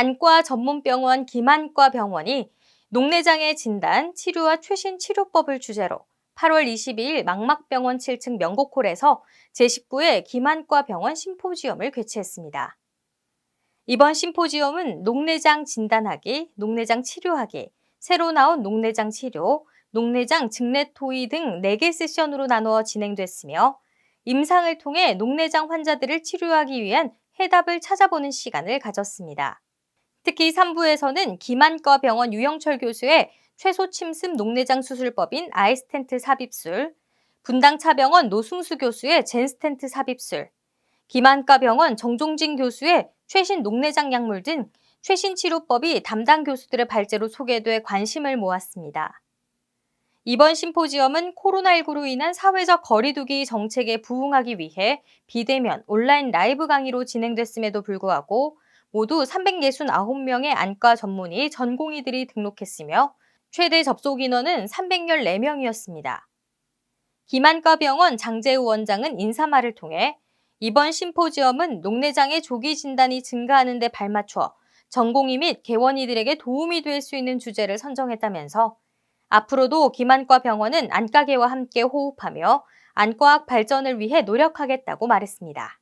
안과 전문병원 김안과 병원이 녹내장의 진단, 치료와 최신 치료법을 주제로 8월 22일 망막병원 7층 명곡홀에서 제19회 김안과 병원 심포지엄을 개최했습니다. 이번 심포지엄은 녹내장 진단하기, 녹내장 치료하기, 새로 나온 녹내장 치료, 녹내장 증례토의 등 4개 세션으로 나누어 진행됐으며 임상을 통해 녹내장 환자들을 치료하기 위한 해답을 찾아보는 시간을 가졌습니다. 특히 3부에서는 김안과 병원 유영철 교수의 최소 침습 녹내장 수술법인 아이스텐트 삽입술, 분당차병원 노승수 교수의 젠스텐트 삽입술, 김안과 병원 정종진 교수의 최신 녹내장 약물 등 최신 치료법이 담당 교수들의 발제로 소개돼 관심을 모았습니다. 이번 심포지엄은 코로나19로 인한 사회적 거리두기 정책에 부응하기 위해 비대면 온라인 라이브 강의로 진행됐음에도 불구하고 모두 369명의 안과 전문의 전공의들이 등록했으며 최대 접속 인원은 314명이었습니다. 김안과 병원 장재우 원장은 인사말을 통해 이번 심포지엄은 녹내장의 조기 진단이 증가하는 데 발맞춰 전공의 및 개원이들에게 도움이 될 수 있는 주제를 선정했다면서 앞으로도 김안과 병원은 안과계와 함께 호흡하며 안과학 발전을 위해 노력하겠다고 말했습니다.